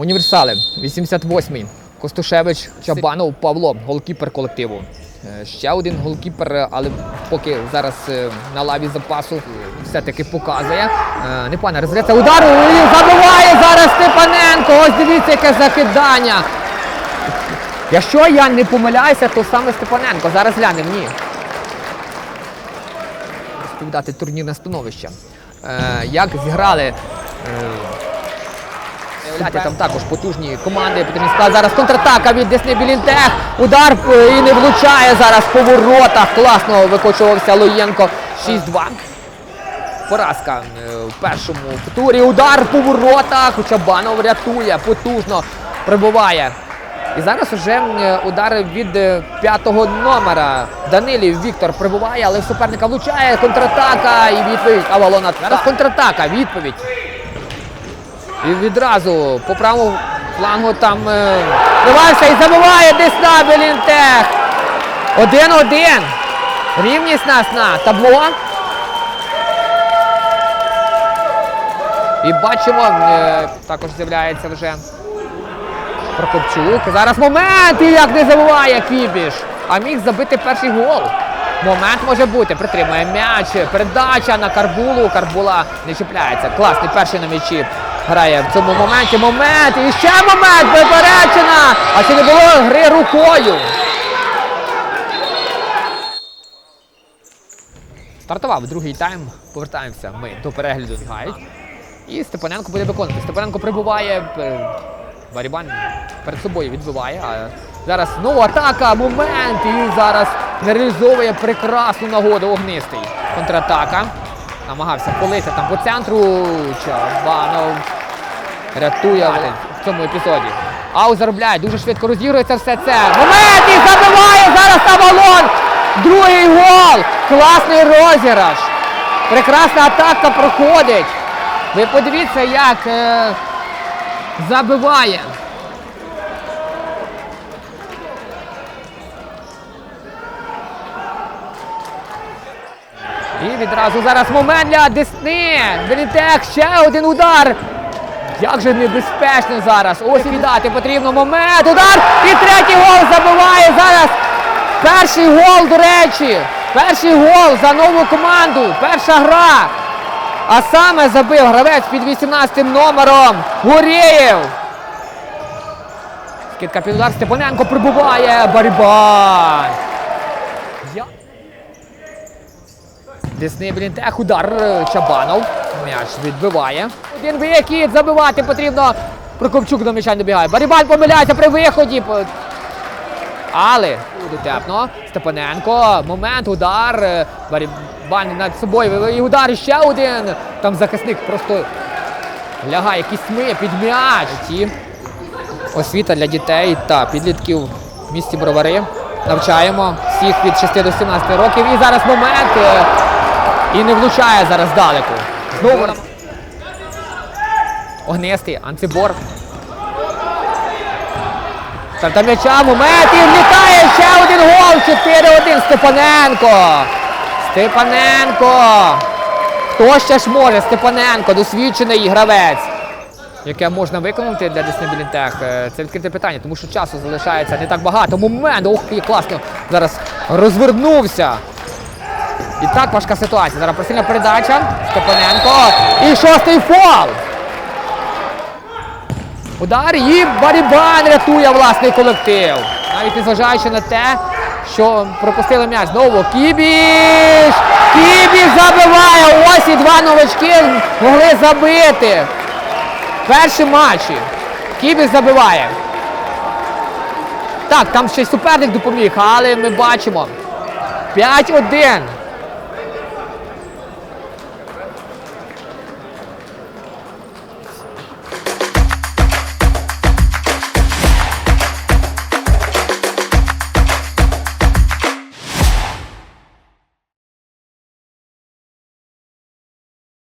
Універсали. 88-й. Костушевич Чабанов Павло, голкіпер колективу. Е, Ще один голкіпер, але поки зараз е, на лаві запасу все-таки показує. Е, Непогано розглядається удар і забиває зараз Степаненко. Ось дивіться, яке закидання. Якщо я не помиляюся, то саме Степаненко. Зараз глянемо. Ні. Розповідати турнірне становище. Е, як зіграли. Е, там також потужні команди, потужний склад. Зараз контратака від Десни Білінтех. Удар е, і не влучає зараз по воротах. Класно викочувався Лоєнко. 6-2. Поразка е, в першому турі. Удар по воротах. Чабанов рятує, потужно прибуває. І зараз уже е, удар від е, п'ятого номера. Данилів Віктор прибуває, але в суперника влучає. Контратака і відповідь Авалона. Зараз контратака, відповідь. І відразу по правому флангу там е, вривався і забиває Десна Белінтех. Один-один. Рівність нас на табло. І бачимо, е, також з'являється вже Прокопчук. Зараз момент, і як не забуває Кібіш. А міг забити перший гол. Момент може бути. Притримує м'яч. Передача на Карбулу. Карбула не чіпляється. Класний перший на м'ячі. Грає в цьому моменті. Момент. І ще момент. Виперечена. А чи не було гри рукою? Стартував другий тайм. Повертаємося ми до перегляду гайд. І Степаненко буде виконувати. Степаненко прибуває. е, Барібан перед собою відбиває. А зараз знову атака, момент. І зараз не реалізовує прекрасну нагоду огнистий. Контратака. Намагався полити там по центру. Чабанов рятує в цьому епізоді. Ау заробляє, дуже швидко розігрується все це. Момент і забиває зараз Авалон. Другий гол. Класний розіграш. Прекрасна атака проходить. Ви подивіться, як е, забиває. І відразу зараз момент для Десни. Белітек, ще один удар. Як же небезпечно зараз. Ось віддати потрібно момент. Удар. І третій гол забиває зараз. Перший гол, до речі. Перший гол за нову команду. Перша гра. А саме забив гравець під 18 номером Гурєєв. Скидка під удар Степаненко прибуває. Барібан. Десний Блінтех, удар Чабанов. М'яч відбиває. Один вихід, забивати потрібно. Прокопчук до м'яча не бігає. Барібан помиляється при виході. Але дотепно. Степаненко. Момент, удар. Барібан над собою. І удар ще один. Там захисник просто лягає якийсь смиє під м'яч. Ті. Освіта для дітей та підлітків в місті Бровари. Навчаємо всіх від 6 до 17 років. І зараз момент. е, І не влучає зараз далеко. Знову. Огнистий, Анцибор. Старта м'яча, момент і влітає ще один гол. 4-1 Степаненко. Степаненко. Хто ще ж може? Степаненко, досвідчений гравець. Яке можна виконати для Деснебілінтех? Е, Це відкрите питання, тому що часу залишається не так багато. Момент, ох, і класно. Зараз розвернувся. І так важка ситуація. Зараз просильна передача. Степаненко. І шостий фол. Удар і Барібан рятує власний колектив. Навіть незважаючи на те, що пропустили м'яч. Знову Кібіш! Кібіш забиває! Ось і два новачки могли забити. Перші матчі. Кібіш забиває. Так, там ще й суперник допоміг, але ми бачимо. 5-1.